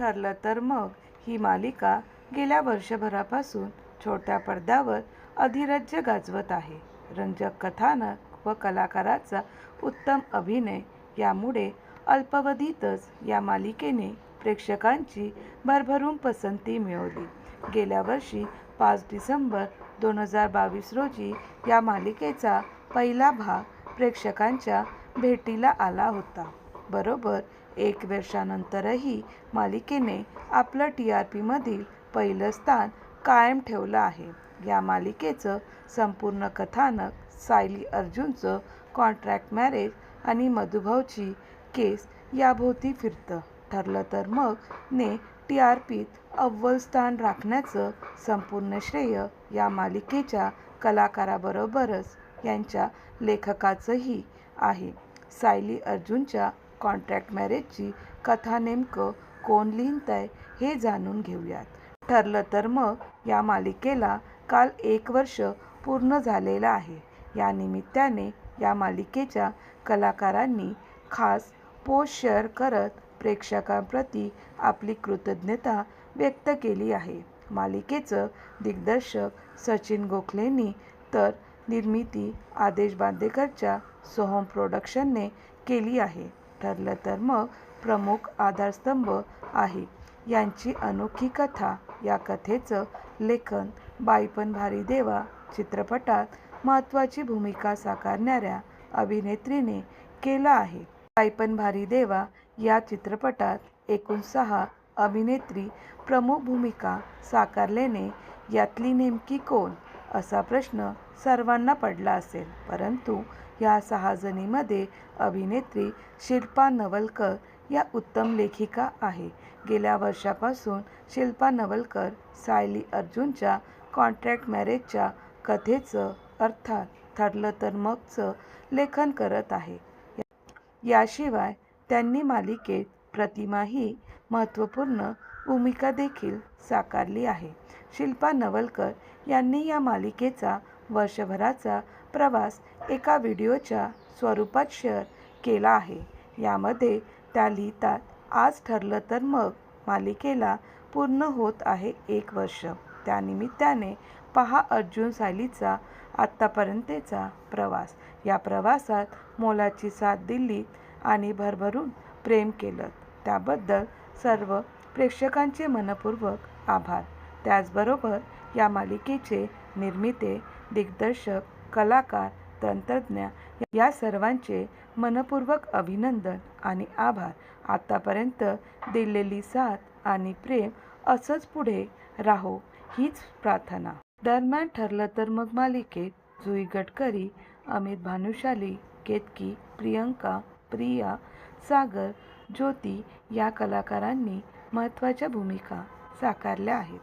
ठरलं तर मग ही मालिका गेल्या वर्षभरापासून छोट्या पडद्यावर अधिरज्य गाजवत आहे. रंजक कथानक व कलाकाराचा उत्तम अभिनय यामुळे अल्पावधीतच या मालिकेने प्रेक्षकांची भरभरून पसंती मिळवली. गेल्या वर्षी पाच डिसेंबर दोन हजार बावीस रोजी या मालिकेचा पहिला भाग प्रेक्षकांच्या भेटीला आला होता. बरोबर. एक वर्षानंतरही मालिकेने आपलं टी आर पीमधील पहिलं स्थान कायम ठेवलं आहे. या मालिकेचं संपूर्ण कथानक सायली अर्जुनचं कॉन्ट्रॅक्ट मॅरेज आणि मधुभावची केस याभोवती फिरतं. ठरलं तर मग ने टी आर पीत अव्वल स्थान राखण्याचं संपूर्ण श्रेय या मालिकेच्या कलाकाराबरोबरच यांच्या लेखकाचंही आहे. सायली अर्जुनच्या कॉन्ट्रॅक्ट मॅरेजची कथा नेमकं कोण लिहितंय हे जाणून घेऊयात. ठरलं तर मग या मालिकेला काल एक वर्ष पूर्ण झालेलं आहे. या निमित्ताने या मालिकेच्या कलाकारांनी खास पोस्ट शेअर करत प्रेक्षकांप्रती आपली कृतज्ञता व्यक्त केली आहे. मालिकेचं दिग्दर्शक सचिन गोखलेंनी तर निर्मिती आदेश बांदेकरच्या सोहम प्रोडक्शनने केली आहे. ठरलं तर मग प्रमुख आधारस्तंभ आहे. यांची अनोखी कथा. या कथेचं लेखन बाईपण भारी देवा चित्रपटात महत्त्वाची भूमिका साकारणाऱ्या अभिनेत्रीने केलं आहे. बाईपण भारी देवा या चित्रपटात एकूण सहा अभिनेत्री प्रमुख भूमिका साकारल्याने यातली नेमकी कोण? असा प्रश्न सर्वांना पडला असेल. परंतु या सहाजणीमध्ये अभिनेत्री शिल्पा नवलकर या उत्तम लेखिका आहे. गेल्या वर्षापासून शिल्पा नवलकर सायली अर्जुनच्या कॉन्ट्रॅक्ट मॅरेजच्या कथेचं अर्थात ठरलं तर मगचं लेखन करत आहे. याशिवाय त्यांनी मालिकेत प्रतिमाही महत्त्वपूर्ण भूमिका देखील साकारली आहे. शिल्पा नवलकर यांनी या मालिकेचा वर्षभराचा प्रवास एका व्हिडिओच्या स्वरूपात शेअर केला आहे. यामध्ये त्या लिहितात आज ठरलं तर मग मालिकेला पूर्ण होत आहे एक वर्ष. त्यानिमित्ताने पहा अर्जुन सायलीचा आत्तापर्यंतचा प्रवास. या प्रवासात मोलाची साथ दिली आणि भरभरून प्रेम केलं. त्याबद्दल सर्व प्रेक्षकांचे मनपूर्वक आभार. त्याचबरोबर या मालिकेचे निर्मिते दिग्दर्शक कलाकार तंत्रज्ञ या सर्वांचे मनपूर्वक अभिनंदन आणि आभार. आतापर्यंत दिलेली साथ आणि प्रेम असंच पुढे राहो हीच प्रार्थना. दरम्यान ठरलं तर मग मालिकेत जुई गडकरी अमित भानुशाली केतकी प्रियंका प्रिया सागर ज्योती या कलाकारांनी महत्त्वाच्या भूमिका साकारल्या आहेत.